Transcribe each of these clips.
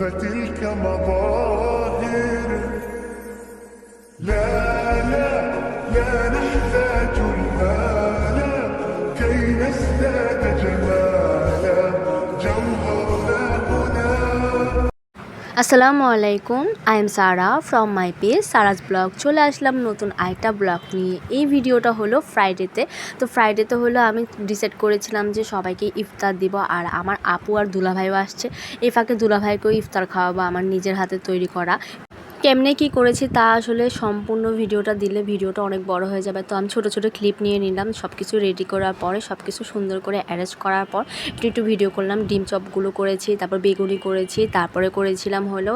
فتلك مظاهر. لا لا لا نحتاج المال كي نزداد جمالا. هنا আসসালামু আলাইকুম I am Sara from my page Sara's blog চলে আসলাম নতুন আরেকটা ব্লগ নিয়ে। এই ভিডিওটা হলো ফ্রাইডেতে তো ফ্রাইডেতে হলো আমি ডিসাইড করেছিলাম যে সবাইকে ইফতার দিব আর আমার আপু আর দুলাভাইও আসছে। এ ফাঁকে দুলাভাইকেও ইফতার খাওয়াবো, আমার নিজের হাতে তৈরি করা। কেমনে কি করেছি তা আসলে সম্পূর্ণ ভিডিওটা দিলে ভিডিওটা অনেক বড় হয়ে যাবে। তো আমি ছোট ছোট ক্লিপ নিয়ে নিলাম সব কিছু রেডি করার পরে সব কিছু সুন্দর করে অ্যারেঞ্জ করার পর, একটু একটু ভিডিও করলাম, ডিম চপগুলো করেছি, তারপর বেগুনি করেছি, তারপরে করেছিলাম হলো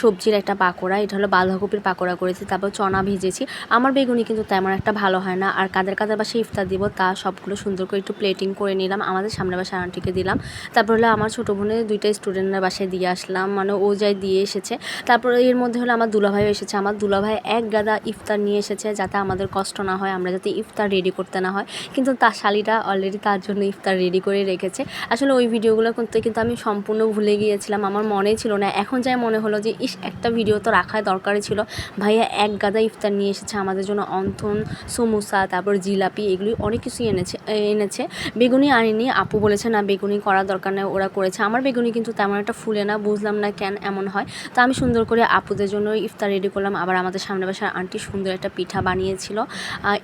সবজির একটা পাকোড়া, এটা হলো বাঁধাকপির পাকোড়া করেছি, তারপর চনা ভেজেছি। আমার বেগুনি কিন্তু তেমন একটা ভালো হয় না, আর কাদের কাদের বাসায় ইফতার দিব তা সবগুলো সুন্দর করে একটু প্লেটিং করে নিলাম, আমাদের সামনে বাসায় আন্টিকে দিলাম। তারপর হলো আমার ছোটো বোনের দুইটা স্টুডেন্টের বাসায় দিয়ে আসলাম মানে ও যাই দিয়ে এসেছে। তারপরে এর মধ্যে হলো আমার দুলাভাইও এসেছে। আমার দুলাভাই এক গাদা ইফতার নিয়ে এসেছে যাতে আমাদের কষ্ট না হয়, আমরা যাতে ইফতার রেডি করতে না হয়। কিন্তু তার শালিটা অলরেডি তার জন্য ইফতার রেডি করে রেখেছে। আসলে ওই ভিডিওগুলো করতে কিন্তু আমি সম্পূর্ণ ভুলে গিয়েছিলাম। আমার মনেই ছিল না। এখন যাই মনে হলো যে, ইস, একটা ভিডিও তো রাখাই দরকারই ছিল। ভাইয়া এক গাদা ইফতার নিয়ে এসেছে আমাদের জন্য। অন্থন সমোসা, তারপর জিলাপি, এগুলি অনেক কিছু এনেছে এনেছে। বেগুনি আনিনি। আপু বলেছে, না, বেগুনি করার দরকার নেই। ওরা করেছে। আমার বেগুনি কিন্তু তেমন একটা ফুলে না, বুঝলাম না কেন এমন হয়। তো আমি সুন্দর করে আপুদের জন্য ইফতার রেডি করলাম। আবার আমাদের সামনে বাসার আন্টি সুন্দর একটা পিঠা বানিয়েছিল।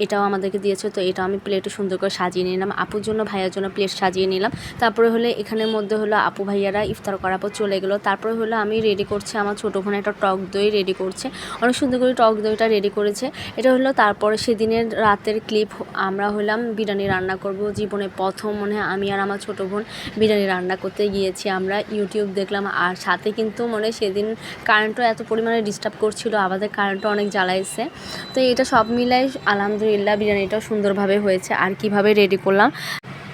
এটাও আমাদেরকে দিয়েছে। তো এটাও আমি প্লেটে সুন্দর করে সাজিয়ে নিলাম। আপুর জন্য, ভাইয়ার জন্য প্লেট সাজিয়ে নিলাম। তারপরে হলে এখানের মধ্যে হলো আপু ভাইয়ারা ইফতার করার পর চলে গেলো। তারপরে হলো আমি রেডি করছি। আমার ছোটো বোন একটা টক দই রেডি করছে। অনেক সুন্দর করে টক দইটা রেডি করেছে। এটা হলো তারপরে সেদিনের রাতের ক্লিপ আমরা হলাম বিরিয়ানি রান্না করব। জীবনে প্রথম মনে হয় আমি আর আমার ছোটো বোন বিরিয়ানি রান্না করতে গিয়েছি। আমরা ইউটিউব দেখলাম। আর সাথে কিন্তু মনে সেদিন কারেন্টও এত পরিমাণে ডিস্টার্ব করছিল, আমাদের কারেন্টও অনেক জ্বালাইছে। তো এটা সব মিলাই আলহামদুলিল্লাহ বিরিয়ানিটাও সুন্দরভাবে হয়েছে। আর কীভাবে রেডি করলাম?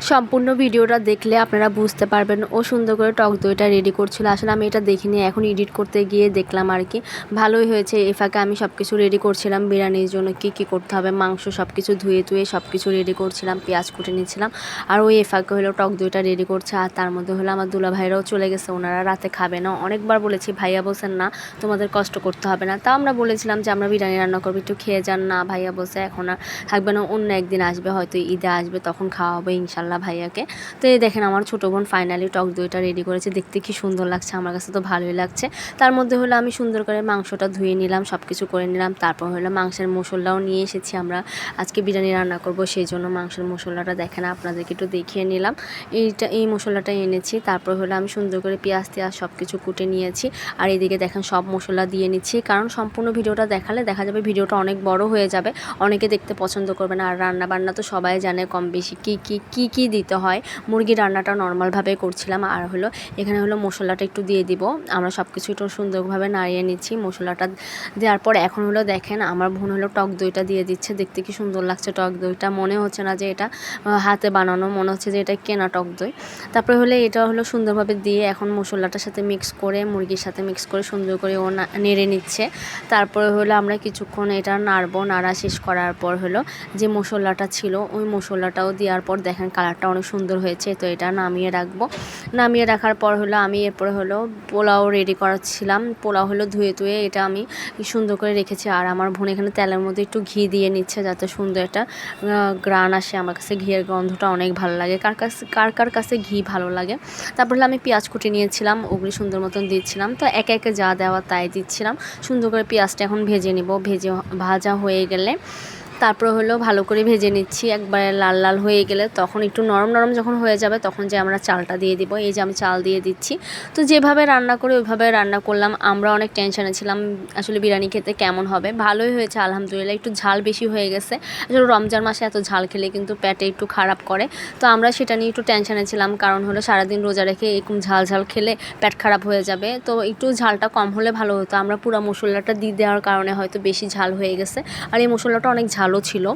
সম্পূর্ণ ভিডিওটা দেখলে আপনারা বুঝতে পারবেন। ও সুন্দর করে টক দইটা রেডি করছিল। আসলে আমি এটা দেখিনি, এখন এডিট করতে গিয়ে দেখলাম আর কি। ভালোই হয়েছে এ ফাঁকে আমি সব কিছু রেডি করছিলাম। বিরিয়ানির জন্য কি কি করতে হবে, মাংস সব কিছু ধুয়ে ধুয়ে সব কিছু রেডি করছিলাম, পেঁয়াজ কুটে নিচ্ছিলাম আর ওই এ ফাঁকে হলো টক দইটা রেডি করছে, আর তার মধ্যে হলো আমার দুলা ভাইরাও চলে গেছে। ওনারা রাতে খাবে না। অনেকবার বলেছি, ভাইয়া বলছেন না, তোমাদের কষ্ট করতে হবে না। তা আমরা বলেছিলাম যে, আমরা বিরিয়ানি রান্না করব, একটু খেয়ে যান। না ভাইয়া বসে এখন আর থাকবে না, অন্য একদিন আসবে, হয়তো ঈদে আসবে, তখন খাওয়া হবে ইনশাল্লাহ। ভাইয়াকে। তো এই দেখেন আমার ছোটো বোন ফাইনালি টক দইটা রেডি করেছে। দেখতে কি সুন্দর লাগছে, আমার কাছে তো ভালোই লাগছে। তার মধ্যে হলো আমি সুন্দর করে মাংসটা ধুয়ে নিলাম সব কিছু করে নিলাম। তারপর হলো মাংসের মশলাও নিয়ে এসেছি আমরা। আজকে বিরিয়ানি রান্না করব, সেই জন্য মাংসের মশলাটা দেখেন, আপনাদেরকে একটু দেখিয়ে নিলাম। এইটা, এই মশলাটা এনেছি। তারপর হলো আমি সুন্দর করে পেঁয়াজ টেয়াজ সব কিছু কুটে নিয়েছি। আর এদিকে দেখেন সব মশলা দিয়ে নিচ্ছি। কারণ সম্পূর্ণ ভিডিওটা দেখালে দেখা যাবে ভিডিওটা অনেক বড় হয়ে যাবে। অনেকে দেখতে পছন্দ করবে না। আর রান্না বান্না তো সবাই জানে কম বেশি কী কী কী কী দিতে হয়। মুরগির রান্নাটা নর্মালভাবে করছিলাম। আর হলো, এখানে হলো মশলাটা একটু দিয়ে দিব। আমরা সব কিছু একটু সুন্দরভাবে নাড়িয়ে নিচ্ছি মশলাটা দেওয়ার পর। এখন হলো দেখেন, আমার বোন হলো টক দইটা দিয়ে দিচ্ছে। দেখতে কি সুন্দর লাগছে টক দইটা। মনে হচ্ছে না যে এটা হাতে বানানো। মনে হচ্ছে যে এটা কেনা টক দই। তারপরে হলে এটা হলো সুন্দরভাবে দিয়ে এখন মশলাটার সাথে মিক্স করে, মুরগির সাথে মিক্স করে সুন্দর করে ও নেড়ে নিচ্ছে। তারপরে হলো আমরা কিছুক্ষণ এটা নাড়বো। নাড়া শেষ করার পর হলো যে মশলাটা ছিল, ওই মশলাটাও দেওয়ার পর দেখেন কালারটা অনেক সুন্দর হয়েছে, তো এটা নামিয়ে রাখব। নামিয়ে রাখার পর হলো আমি এরপরে হলো পোলাও রেডি করাচ্ছিলাম। পোলাও হলো ধুয়ে ধুয়ে এটা আমি সুন্দর করে রেখেছি। আর আমার বোন এখানে তেলের মধ্যে একটু ঘি দিয়ে নিচ্ছে যাতে সুন্দর একটা গ্রান আসে। আমার কাছে ঘিয়ের গন্ধটা অনেক ভালো লাগে। কার কাছে, কার কার কাছে ঘি ভালো লাগে? তারপর হলো আমি পেঁয়াজ কুটে নিয়েছিলাম, ওগুলি সুন্দর মতন দিচ্ছিলাম। তো একে একে যা দেওয়া তাই দিচ্ছিলাম। সুন্দর করে পেঁয়াজটা এখন ভেজে নিব। ভেজে ভাজা হয়ে গেলে তারপর হলো ভালো করে ভেজে নিচ্ছি। একবারে লাল লাল হয়ে গেলে তখন একটু নরম নরম যখন হয়ে যাবে তখন যে আমরা চালটা দিয়ে দিব। এই যে আমি চাল দিয়ে দিচ্ছি। তো যেভাবে রান্না করে ওইভাবে রান্না করলাম। আমরা অনেক টেনশনে ছিলাম আসলে বিরিয়ানি খেতে কেমন হবে। ভালোই হয়েছে, আলহামদুলিল্লাহ। একটু ঝাল বেশি হয়ে গেছে। আসলে রমজান মাসে এত ঝাল খেলে কিন্তু পেটে একটু খারাপ করে। তো আমরা সেটা নিয়ে একটু টেনশনে ছিলাম। কারণ হলো সারাদিন রোজা রেখে এরকম ঝাল ঝাল খেলে পেট খারাপ হয়ে যাবে। তো একটু ঝালটা কম হলে ভালো হতো। আমরা পুরো মশলাটা দিয়ে দেওয়ার কারণে হয়তো বেশি ঝাল হয়ে গেছে। আর এই মশলাটা অনেক ঝালও ছিল।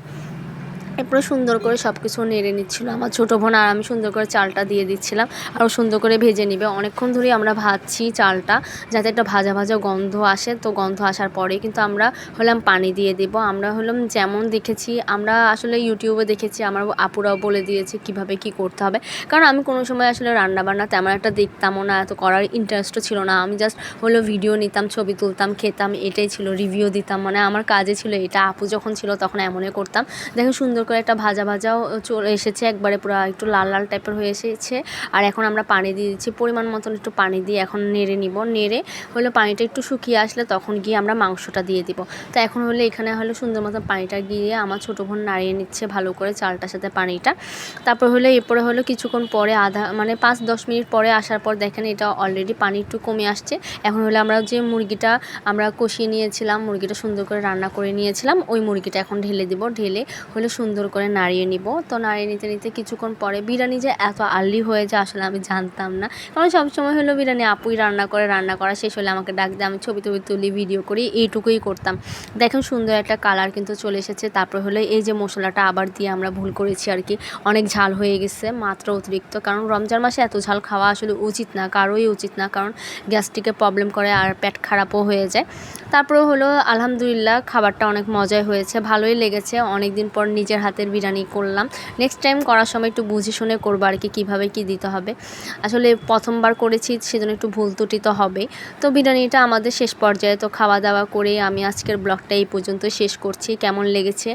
এরপরে সুন্দর করে সব কিছু নেড়ে নিচ্ছিল আমার ছোটো বোন, আর আমি সুন্দর করে চালটা দিয়ে দিচ্ছিলাম। আরও সুন্দর করে ভেজে নিবে। অনেকক্ষণ ধরেই আমরা ভাজছি চালটা, যাতে একটা ভাজা ভাজা গন্ধ আসে। তো গন্ধ আসার পরে কিন্তু আমরা হলাম পানি দিয়ে দেব। আমরা হলাম যেমন দেখেছি, আমরা আসলে ইউটিউবে দেখেছি, আমার আপুরাও বলে দিয়েছে কীভাবে কি করতে হবে। কারণ আমি কোনো সময় আসলে রান্না বান্না তেমন একটা দেখতামও না, এত করার ইন্টারেস্টও ছিল না। আমি জাস্ট হলো ভিডিও নিতাম, ছবি তুলতাম, খেতাম, এটাই ছিল রিভিউ দিতাম। মানে আমার কাজে ছিল এটা। আপু যখন ছিল তখন এমনই করতাম। দেখো সুন্দর করে একটা ভাজা ভাজাও চলে এসেছে, একবারে পুরো একটু লাল লাল টাইপের হয়ে এসেছে। আর এখন আমরা পানি দিয়ে দিচ্ছি, পরিমাণ মতন একটু পানি দিয়ে এখন নেড়ে নিব। নেড়ে হলো পানিটা একটু শুকিয়ে আসলে তখন গিয়ে আমরা মাংসটা দিয়ে দিব। তো এখন হলে এখানে হলো সুন্দর মতো পানিটা গিয়ে আমার ছোটো বোন নাড়িয়ে নিচ্ছে ভালো করে চালটার সাথে পানিটা। তারপর হলে এরপরে হলো কিছুক্ষণ পরে আধা মানে পাঁচ দশ মিনিট পরে আসার পর দেখেন এটা অলরেডি পানি একটু কমে আসছে। এখন হলে আমরা যে মুরগিটা আমরা কষিয়ে নিয়েছিলাম, মুরগিটা সুন্দর করে রান্না করে নিয়েছিলাম, ওই মুরগিটা এখন ঢেলে দিব। ঢেলে হলে সুন্দর করে নাড়িয়ে নিব। তো নাড়িয়ে নিতে নিতে কিছুক্ষণ পরে বিরিয়ানি যে এত আর্লি হয়ে যায় আসলে আমি জানতাম না। কারণ সবসময় হলো বিরিয়ানি আপুই রান্না করে, রান্না করা শেষ হলে আমাকে ডাক দিয়ে আমি ছবি টবি তুলি ভিডিও করি। এইটুকুই করতাম। দেখেন সুন্দর একটা কালার কিন্তু চলে এসেছে। তারপর হলো এই যে মশলাটা আবার দিয়ে আমরা ভুল করেছি আর কি। অনেক ঝাল হয়ে গেছে, মাত্র অতিরিক্ত। কারণ রমজান মাসে এত ঝাল খাওয়া আসলে উচিত না, কারোই উচিত না। কারণ গ্যাস্ট্রিকে প্রবলেম করে আর পেট খারাপও হয়ে যায়। তারপরে হলো আলহামদুলিল্লাহ, খাবারটা অনেক মজাই হয়েছে, ভালোই লেগেছে। অনেক দিন পর নিজের হাতের বিরিয়ানি করলাম। নেক্সট টাইম করার সময় একটু বুঝে শুনে করব আর কি, কীভাবে কী দিতে হবে। আসলে প্রথমবার করেছি, সেজন্য একটু ভুল ত্রুটি তো হবেই তো বিরিয়ানিটা আমাদের শেষ পর্যায়ে, তো খাওয়া দাওয়া করে আমি আজকের ব্লগটা এই পর্যন্ত শেষ করছি। কেমন লেগেছে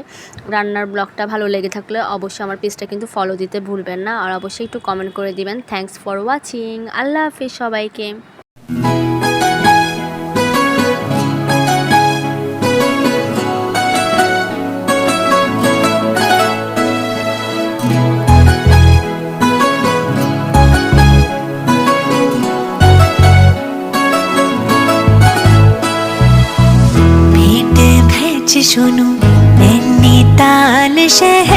রান্নার ব্লগটা ভালো লেগে থাকলে অবশ্যই আমার পেজটা কিন্তু ফলো দিতে ভুলবেন না। আর অবশ্যই একটু কমেন্ট করে দিবেন। থ্যাংকস ফর ওয়াচিং আল্লাহ হাফিজ সবাইকে। শোনো নৈনিতাল শহর